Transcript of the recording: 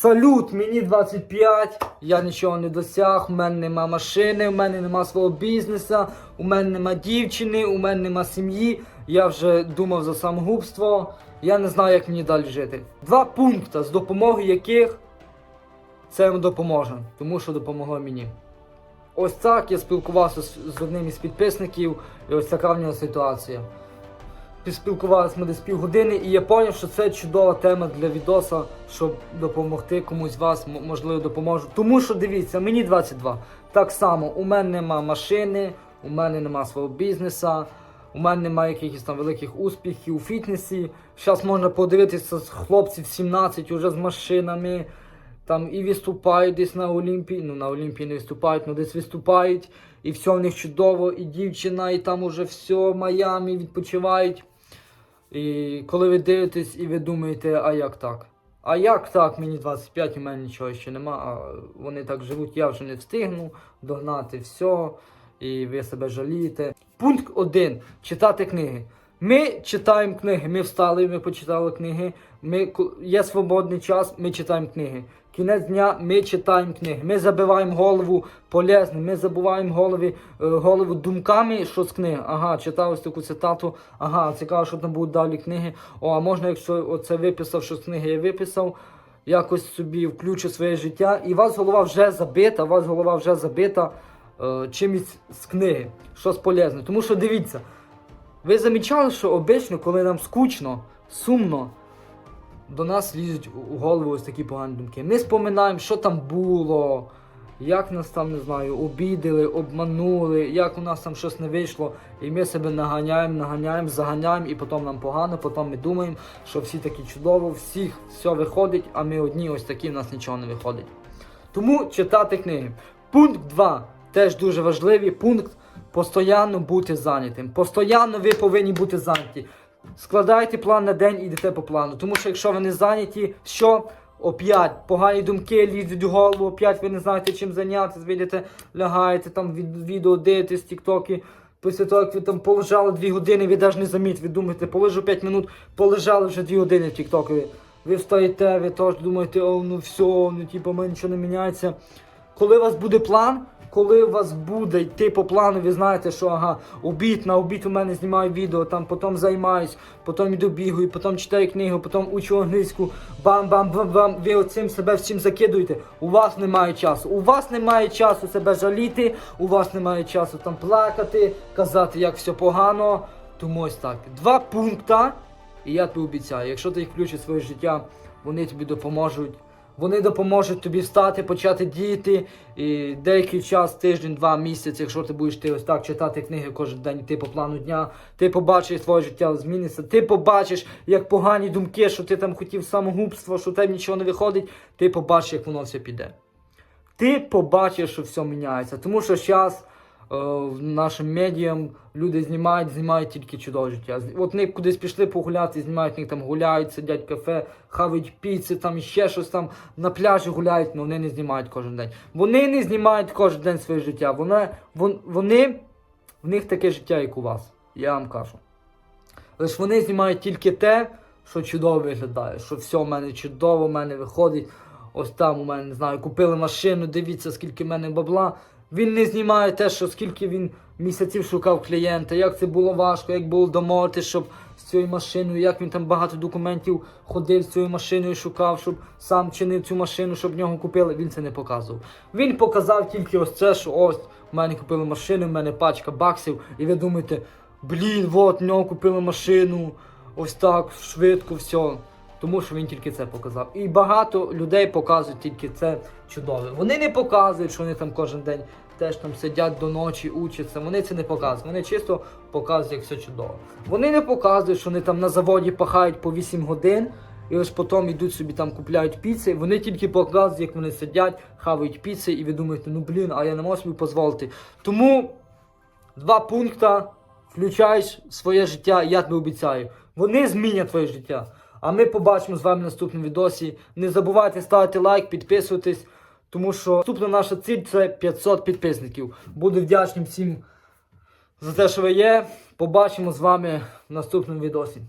Салют, мені 25, я нічого не досяг, у мене нема машини, у мене нема свого бізнесу, у мене нема дівчини, у мене нема сім'ї. Я вже думав за самогубство. Я не знаю, як мені далі жити. Два пункти, з допомогою яких це допоможе, тому що допомогло мені. Ось так я спілкувався з одним із підписників, і ось така в нього ситуація. Спілкувалися ми десь півгодини, і я зрозумів, що це чудова тема для відоса, щоб допомогти комусь вас, можливо, допоможу. Тому що дивіться, мені 22. Так само, у мене нема машини, у мене нема свого бізнеса, у мене немає якихось там великих успіхів у фітнесі. Зараз можна подивитися з хлопців 17 уже з машинами. Там і виступають десь на Олімпії. Ну на Олімпії не виступають, ну десь виступають. І все в них чудово, і дівчина, і там уже все, Майамі відпочивають. І коли ви дивитесь і ви думаєте, а як так? А як так? Мені 25, у мене нічого ще нема, а вони так живуть, я вже не встигну догнати все, і ви себе жалієте. Пункт 1. Читати книги. Ми читаємо книги, ми встали, ми почитали книги. Ми, є свободний час, ми читаємо книги. Кінець дня ми читаємо книги. Ми забиваємо голову полезним, ми забуваємо голови, е, голову думками, що з книги. Ага, читав ось таку цитату, ага, цікаво, що там будуть далі книги. О, а можна, якщо оце виписав, що з книги я виписав, якось собі включу своє життя, і у вас голова вже забита, у вас голова вже забита е, чимось з книги, щось полезне. Тому що дивіться, ви замічали, що обично, коли нам скучно, сумно, до нас лізуть у- голову ось такі погані думки. Ми споминаємо, що там було, як нас там, не знаю, обідали, обманули, як у нас там щось не вийшло, і ми себе наганяємо, наганяємо, заганяємо, і потім нам погано, потім ми думаємо, що всі такі чудово, всіх все виходить, а ми одні ось такі, в нас нічого не виходить. Тому читати книги. Пункт 2. Теж дуже важливий пункт постійно бути зайнятим. Постоянно ви повинні бути зайняті. Складайте план на день і йдете по плану. Тому що якщо ви не зайняті, що? Оп'ять погані думки лізуть в голову, оп'ять ви не знаєте чим зайнятися, ви лягаєте там від відео дивитесь, тіктоки. Після того, як ви там полежали 2 години, ви навіть не замітите, ви думаєте, полежу 5 минут, полежали вже 2 години в тіктокові. Ви встаєте, ви теж думаєте, о, ну все, ну типу, мене нічого не міняється. Коли у вас буде план, коли у вас буде йти по плану, ви знаєте, що ага, обід, на обід у мене знімаю відео, там потім займаюсь, потім йду бігаю, потім читаю книгу, потім учу англійську, бам-бам-бам-бам. Ви оцим себе всім закидуєте. У вас немає часу. У вас немає часу себе жаліти, у вас немає часу там плакати, казати, як все погано. Тому ось так. Два пункта. І я тобі обіцяю, якщо ти їх включиш в своє життя, вони тобі допоможуть. Вони допоможуть тобі встати, почати діяти. І деякий час, тиждень, два місяці, якщо ти будеш ти ось так читати книги кожен день, йти по плану дня, ти побачиш твоє життя зміниться. Ти побачиш, як погані думки, що ти там хотів самогубство, що тебе нічого не виходить. Ти побачиш, як воно все піде. Ти побачиш, що все міняється. Тому що зараз нашим медіям люди знімають, знімають тільки чудове життя. От вони кудись пішли погуляти, знімають, них там гуляють, сидять в кафе, хавають піци, там ще щось там на пляжі гуляють, але вони не знімають кожен день. Вони не знімають кожен день своє життя. Вони, вони, в них таке життя, як у вас. Я вам кажу. Лише вони знімають тільки те, що чудово виглядає, що все в мене чудово, в мене виходить. Ось там у мене не знаю, купили машину, дивіться, скільки в мене бабла. Він не знімає те, що скільки він місяців шукав клієнта, як це було важко, як було домовити, щоб з цією машиною, як він там багато документів ходив з цією машиною, шукав, щоб сам чинив цю машину, щоб нього купили. Він це не показував. Він показав тільки ось це, що ось в мене купили машину, в мене пачка баксів, і ви думаєте, блін, от в нього купили машину, ось так, швидко, все. Тому що він тільки це показав. І багато людей показують тільки це чудове. Вони не показують, що вони там кожен день теж там сидять до ночі, учаться. Вони це не показують. Вони чисто показують, як все чудово. Вони не показують, що вони там на заводі пахають по 8 годин. І ось потім йдуть собі там купляють піци. Вони тільки показують, як вони сидять, хавають піци, і ви думаєте, ну блін, а я не можу собі дозволити. Тому два пункти включаєш своє життя, я тобі обіцяю. Вони змінять твоє життя. А ми побачимо з вами в наступному відосі. Не забувайте ставити лайк, підписуватись, тому що наступна наша ціль це 500 підписників. Буду вдячним всім за те, що ви є. Побачимо з вами в наступному відосі.